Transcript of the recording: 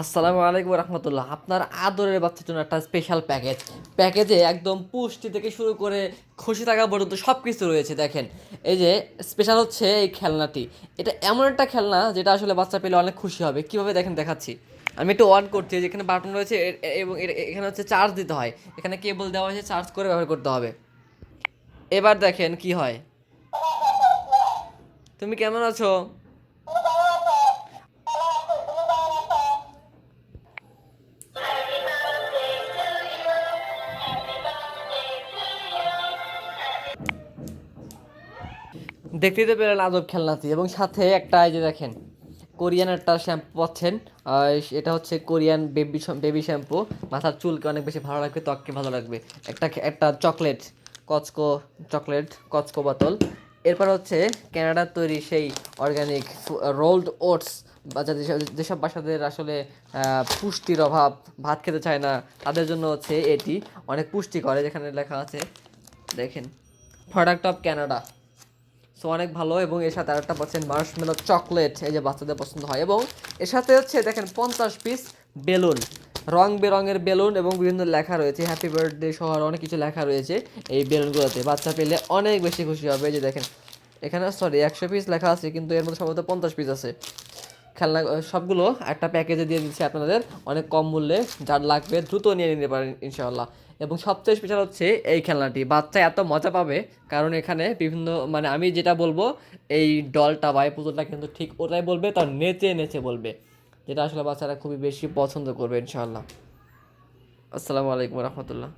আসসালামু আলাইকুম রহমতুল্লাহ আপনার আদরের বাচ্চার জন্য একটা স্পেশাল প্যাকেজ প্যাকেজে একদম পুষ্টি থেকে শুরু করে খুশি থাকা পর্যন্ত সব কিছু রয়েছে, দেখেন। এই যে স্পেশাল হচ্ছে এই খেলনাটি। এটা এমন একটা খেলনা যেটা আসলে বাচ্চা পেলে অনেক খুশি হবে। কীভাবে দেখেন, দেখাচ্ছি। আমি একটু অন করছি যেখানে বাটন রয়েছে এবং এখানে হচ্ছে চার্জ দিতে হয়। এখানে কেবল দেওয়া হয়েছে চার্জ করে ব্যবহার করতে হবে। এবার দেখেন কি হয়। তুমি কেমন আছো? দেখতেই তো পেলেন আজব খেলনাটি এবং সাথে একটা এই যে দেখেন, কোরিয়ান একটা শ্যাম্পু পাচ্ছেন। এটা হচ্ছে কোরিয়ান বেবি বেবি শ্যাম্পু মাথার চুলকে অনেক বেশি ভালো লাগবে ত্বককে ভালো লাগবে একটা একটা চকলেট কচকো চকলেট কচকো বোতল এরপর হচ্ছে ক্যানাডার তৈরি সেই অর্গানিক রোল্ড ওটস বা যাদের যেসব বাসাদের আসলে পুষ্টির অভাব, ভাত খেতে চায় না, তাদের জন্য হচ্ছে এটি। অনেক পুষ্টি করে যেখানে লেখা আছে। দেখেন প্রোডাক্ট অফ ক্যানাডা সো অনেক ভালো এবং এর সাথে আরেকটা পাচ্ছেন মার্শমেলো চকলেট এই যে বাচ্চাদের পছন্দ হয়। এবং এর সাথে হচ্ছে দেখেন পঞ্চাশ পিস বেলুন, রং বেরঙের বেলুন এবং বিভিন্ন লেখা রয়েছে। হ্যাপি বার্থডে সহ অনেক কিছু লেখা রয়েছে এই বেলুনগুলোতে। বাচ্চা পেলে অনেক বেশি খুশি হবে। যে দেখেন, এখানে সরি একশো পিস লেখা আছে, কিন্তু এর মধ্যে সম্ভবত পঞ্চাশ পিস আছে। খেলনা সবগুলো একটা প্যাকেজে দিয়ে দিচ্ছি আপনাদের। অনেক কম মূল্যে, যার লাগবে দ্রুত নিয়ে নিতে পারেন ইনশাআল্লাহ। এবং সবচেয়ে স্পেশাল হচ্ছে এই খেলনাটি। বাচ্চা এত মজা পাবে, কারণ এখানে বিভিন্ন মানে আমি যেটা বলব, এই ডলটা বা এই পুতুলটা কিন্তু ঠিক ওটাই বলবে, তার নেচে নেচে বলবে, যেটা আসলে বাচ্চারা খুবই বেশি পছন্দ করবে, ইনশাআল্লাহ। আসসালামু আলাইকুম রহমতুল্লাহ।